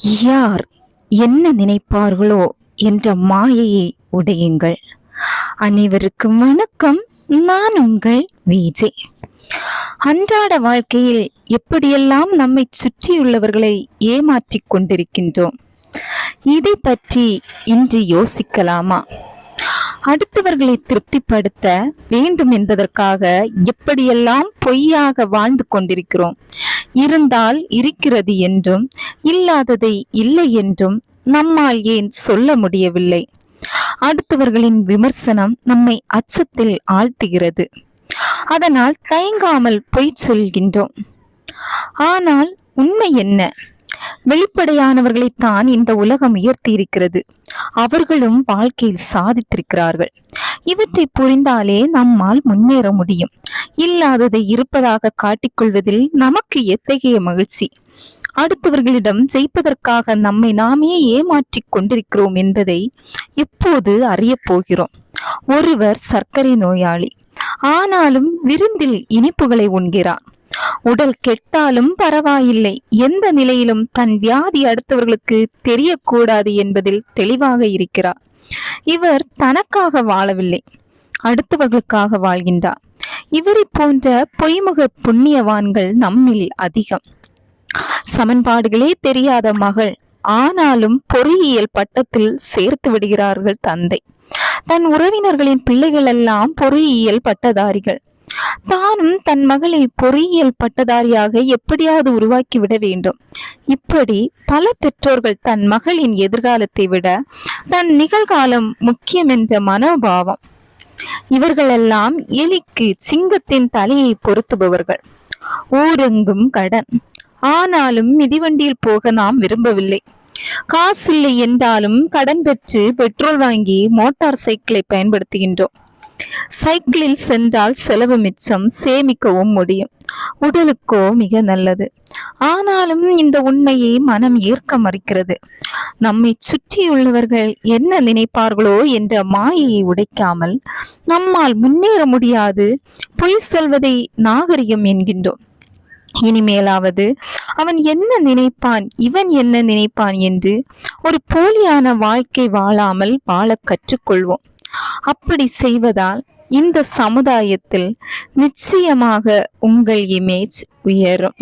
யார் என்ன நினைப்பார்களோ என்ற மாயையை உடையுங்கள். அனைவருக்கும் வணக்கம். நான் உங்கள் விஜே. அன்றாட வாழ்க்கையில் எப்படியெல்லாம் நம்மை சுற்றியுள்ளவர்களை ஏமாற்றிக் கொண்டிருக்கின்றோம்? இதை பற்றி இன்று யோசிக்கலாமா? அடுத்தவர்களை திருப்திப்படுத்த வேண்டும் என்பதற்காக எப்படியெல்லாம் பொய்யாக வாழ்ந்து கொண்டிருக்கிறோம்? இருந்தால் இருக்கிறது என்றும் இல்லாததை இல்லை என்றும் நம்மால் ஏன் சொல்ல முடியவில்லை? அடுத்தவர்களின் விமர்சனம் நம்மை அச்சத்தில் ஆழ்த்துகிறது. அதனால் தயங்காமல் பொய் சொல்கின்றோம். ஆனால் உண்மை என்ன? வெளிப்படையானவர்களைத்தான் இந்த உலகம் உயர்த்தி இருக்கிறது அவர்களும் வாழ்க்கையில் சாதித்திருக்கிறார்கள். இவற்றை புரிந்தாலே நம்மால் முன்னேற முடியும். இல்லாததை இருப்பதாக காட்டிக்கொள்வதில் நமக்கு எத்தகைய மகிழ்ச்சி? அடுத்தவர்களிடம் ஜெயிப்பதற்காக நம்மை நாமே ஏமாற்றிக் கொண்டிருக்கிறோம் என்பதை எப்போது அறியப் போகிறோம்? ஒருவர் சர்க்கரை நோயாளி. ஆனாலும் விருந்தில் இனிப்புகளை உண்கிறார். உடல் கெட்டாலும் பரவாயில்லை. எந்த நிலையிலும் தன் வியாதி அடுத்தவர்களுக்கு தெரியக்கூடாது என்பதில் தெளிவாக இருக்கிறார். இவர் தனக்காக வாழவில்லை அடுத்தவர்களுக்காக வாழ்கின்றார். இவரை போன்ற பொய்முக புண்ணியவான்கள் நம்மில் அதிகம். சமன்பாடுகளே தெரியாத மகள் ஆனாலும் பொறியியல் பட்டத்தில் சேர்த்து விடுகிறார்கள் தந்தை. தன் உறவினர்களின் பிள்ளைகள் எல்லாம் பொறியியல் பட்டதாரிகள். தானும் தன் மகளை பொறியியல் பட்டதாரியாக எப்படியாவது உருவாக்கி விட வேண்டும். இப்படி பல பெற்றோர்கள் தன் மகளின் எதிர்காலத்தை விட தன் நிகழ்காலம் முக்கியம் என்ற மனோபாவம். இவர்களெல்லாம் எலிக்கு சிங்கத்தின் தலையை பொருத்துபவர்கள். ஊரெங்கும் கடன். ஆனாலும் மிதிவண்டியில் போக நாம் விரும்பவில்லை. காசில்லை என்றாலும் கடன் பெற்று பெட்ரோல் வாங்கி மோட்டார் சைக்கிளை பயன்படுத்துகின்றோம். சைக்கிளில் சென்றால் செலவு மிச்சம் சேமிக்கவும் முடியும். உடலுக்கோ மிக நல்லது. ஆனாலும் இந்த உண்மையை மனம் ஏற்க மறுக்கிறது. நம்மை சுற்றியுள்ளவர்கள் என்ன நினைப்பார்களோ என்ற மாயையை உடைக்காமல் நம்மால் முன்னேற முடியாது. பொய் சொல்வதை நாகரிகம் என்கின்றோம். இனிமேலாவது அவன் என்ன நினைப்பான் இவன் என்ன நினைப்பான் என்று ஒரு போலியான வாழ்க்கை வாழாமல் வாழ கற்றுக்கொள்வோம். அப்படி செய்வதால் இந்த சமுதாயத்தில் நிச்சயமாக உங்கள் இமேஜ் உயரும்.